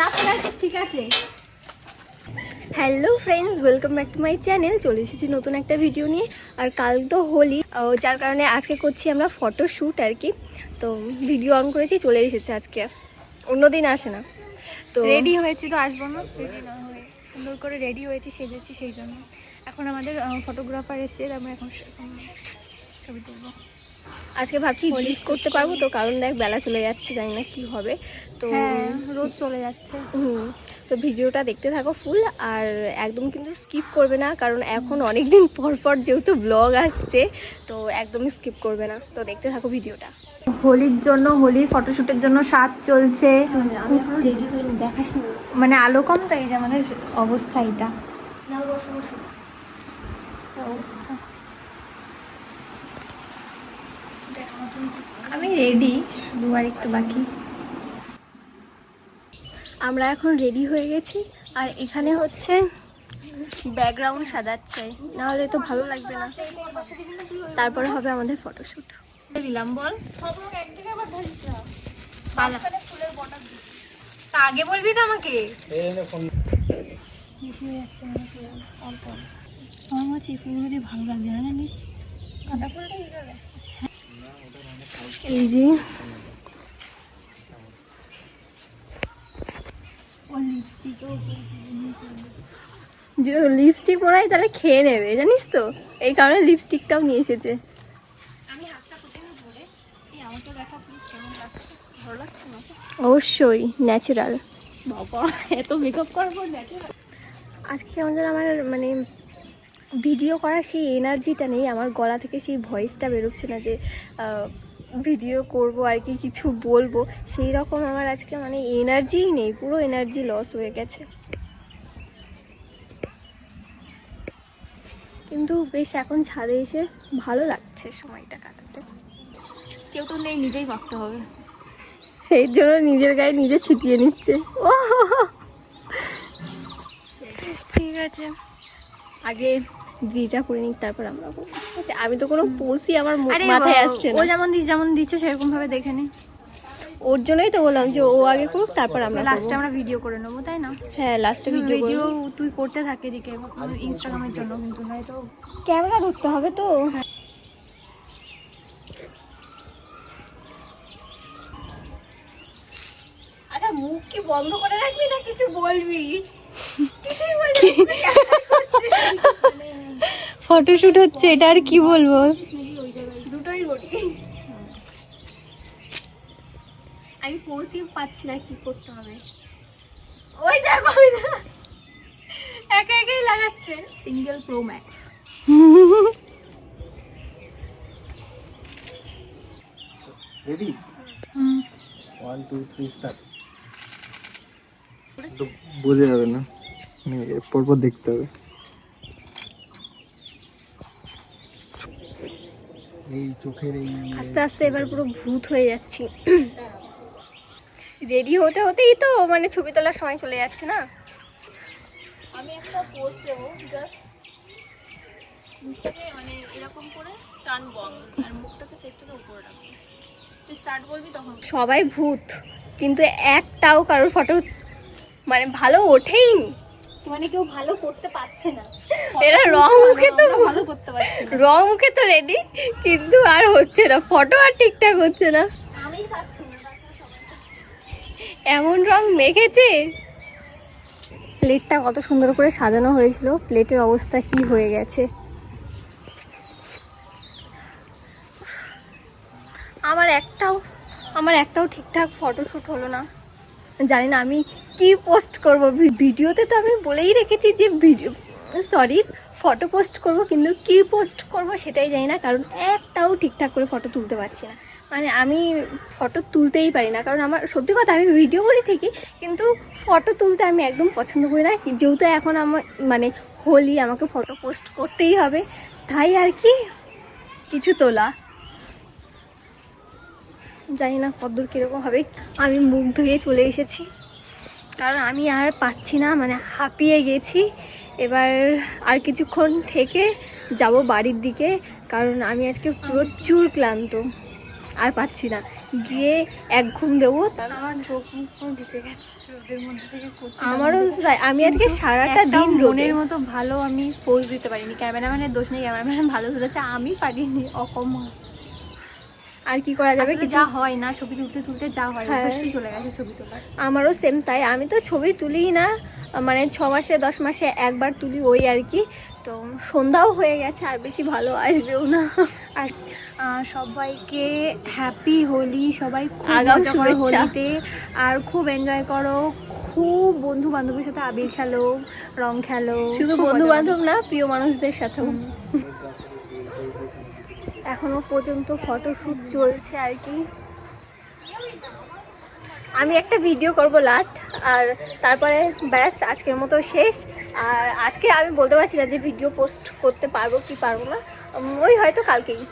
যা চলে আসিস ঠিক আছে? Hello friends welcome back to my channel চলে এসেছি নতুন একটা ভিডিও নিয়ে আর কাল তো হোলি যার কারণে আজকে করছি আমরা ফটো শ্যুট আর কি। তো ভিডিও অন করেছি চলে এসেছে আজকে। অন্যদিন আসে না। তো রেডি হয়েছি তো আসব না? রেডি না হয়ে সুন্দর করে রেডি হয়েছি সেজেছি সেই জন্য। এখন আমাদের ফটোগ্রাফার এসছে আমরা এখন ছবি তুলবো। আজকে ভাবছি রিলিজ করতে পারব তো কারণ দেখ বেলা চলে যাচ্ছে জানি না কি হবে। তো হ্যাঁ রোদ চলে যাচ্ছে। হুম তো ভিডিওটা দেখতে থাকো ফুল আর একদম কিন্তু স্কিপ করবে না কারণ এখন অনেক দিন পর পর যেহেতু ব্লগ আসছে তো একদমই স্কিপ করবে না। তো দেখতে থাকো ভিডিওটা। হোলির জন্য হোলির ফটোশুটের জন্য সাজ চলছে। মানে আলো কম তো এই যে আমাদের অবস্থা এটা অবস্থা। আমি রেডি শুধু আর একটু বাকি। আমরা এখন রেডি হয়ে গেছি আর এখানে হচ্ছে ব্যাকগ্রাউন্ড সাজাচ্ছে। না হলে তো ভালো লাগবে না। তারপরে হবে আমাদের ফটোশ্যুট দিলাম বল। তা আগে বলবি তো আমাকে? আমার কাছে ফুলগুলো দিয়ে ভালো লাগছে না জানিস? গাঁদা ফুলটা এই যে। লিপস্টিক পরাই তাহলে খেয়ে নেবে জানিস তো? এই কারণে লিপস্টিকটাও নিয়ে এসেছে। অবশ্যই ন্যাচারাল বাবা এত মেকআপ করার পর আজকে আমাদের আমার মানে ভিডিও করার সেই এনার্জিটা নেই আমার গলা থেকে সেই ভয়েসটা বেরোচ্ছে না যে ভিডিও করব আর কি কিছু বলব। সেই রকম আমার আজকে মানে এনার্জিই নেই পুরো এনার্জি লস হয়ে গেছে। কিন্তু বেশ এখন ছাদে এসে ভালো লাগছে সময়টা কাটাতে। কেউ তো নেই নিজেই মাখতে হবে। এর জন্য নিজের গায়ে নিজে ছিটিয়ে নিচ্ছে। ও ঠিক আছে। আগে দিটা করে নিক তারপর আমরা আমি তো কোনো পোষই আমার মাথায় আসছে ও যেমন যেমন দিচ্ছে সেরকম ভাবে দেখে নে। ওর জন্যই তো বললাম যে ও আগে করুক তারপর আমরা লাস্টে আমরা ভিডিও করে নেব তাই না? হ্যাঁ লাস্টে ভিডিও ভিডিও তুই করতে থাকে এদিকে ইনস্টাগ্রামের জন্য কিন্তু নয়তো ক্যামেরা ধরতে হবে তো। আচ্ছা মুখ কি বন্ধ করে রাখবি না কিছু বলবি? কিছুই বলবি ফটোশুট হচ্ছে এটা আর কি বলব? দুটোই করি। আমি পৌঁছেই পাচ্ছি না কি করতে হবে। ওই দেখো। একা একাই লাগাচ্ছে। Single pro max ready one two three start বোঝা যাবে না। মানে পর পর দেখতে হবে। এই চোখের এই আস্তে আস্তে এবার পুরো ভূত হয়ে যাচ্ছি। রেডি হতে হতেই তো মানে ছবি তোলার সময় চলে যাচ্ছে না? আমি একটা পোস্ট দেবো জাস্ট মুখটাকে মানে এরকম করে টান আর মুখটাকে ফেসটাকে উপরে রাখব। তুই স্টার্ট বলবি তখন সবাই ভূত কিন্তু একটাও কারোর ফটো মানে ভালো ওঠেইনি। মানে কেউ ভালো করতে পারছে না। এরা রং মুখে তো ভালো করতে পারছি। রং মুখে তো রেডি কিন্তু আর হচ্ছে না। ফটো আর ঠিকঠাক হচ্ছে না। আমি না এমন রং মেখেছে? প্লেটটা কত সুন্দর করে সাজানো হয়েছিল। প্লেটের অবস্থা কি হয়ে গেছে? আমার একটাও আমার একটাও ঠিকঠাক ফটোশ্যুট হলো না। জানি না, আমি কি পোস্ট করব? ভিডিওতে তো আমি বলেই রেখেছি যে ভিডিও সরি ফটো পোস্ট করব, কিন্তু কি পোস্ট করব সেটাই জানি না, কারণ একটাও ঠিকঠাক করে ফটো তুলতে পারছি না। মানে আমি ফটো তুলতেই পারি না, কারণ আমার, সত্যি কথা আমি ভিডিও করি ঠিকই, কিন্তু ফটো তুলতে আমি একদম পছন্দ করি না। যেহেতু এখন আমার মানে হোলি, আমাকে ফটো পোস্ট করতেই হবে, তাই আর কি, কিছু তোলা। জানি না কতদূর কীরকম হবে। আমি মুখ ধুয়ে চলে এসেছি। কারণ আমি আর পাচ্ছি না মানে হাঁপিয়ে গেছি। এবার আর কিছুক্ষণ থেকে যাব বাড়ির দিকে কারণ আমি আজকে প্রচুর ক্লান্ত। আর পাচ্ছি না। গিয়ে এক ঘুম দেবো আমার চোখ মুখ পুরো ঢেকে গেছে রোদের মধ্যে থেকে আমারও তাই। আমি আজকে সারাটা দিন রোদে। মনের মতো ভালো আমি পোজ দিতে পারিনি। ক্যামেরাম্যানের দোষ নেই। ক্যামেরাম্যান ভালো তুলেছে আমি পারিনি। অকম। আর কি করা যাবে কিছু যা হয় না ছবি তুলতে তুলতে যা হয় হ্যাঁ। চলে গেছে ছবি তোলার। আমারও সেম তাই। আমি তো ছবি তুলিই না মানে ছ মাসে দশ মাসে একবার তুলি ওই আর কি। তো সন্ধ্যাও হয়ে গেছে আর বেশি ভালো আসবেও না। আর সবাইকে হ্যাপি হোলি সবাই খুব আগাম। হোলিতে। আর খুব এনজয় করো খুব বন্ধু বান্ধবের সাথে আবির খেলো রং খেলো শুধু বন্ধু বান্ধব না প্রিয় মানুষদের সাথেও। হুম। এখনও পর্যন্ত ফটোশ্যুট চলছে আর কি। আমি একটা ভিডিও করব লাস্ট আর তারপরে ব্যাস, আজকের মতো শেষ। আর আজকে আমি বলতে পারছি না যে ভিডিও পোস্ট করতে পারব কি পারব না। ওই হয়তো কালকেই।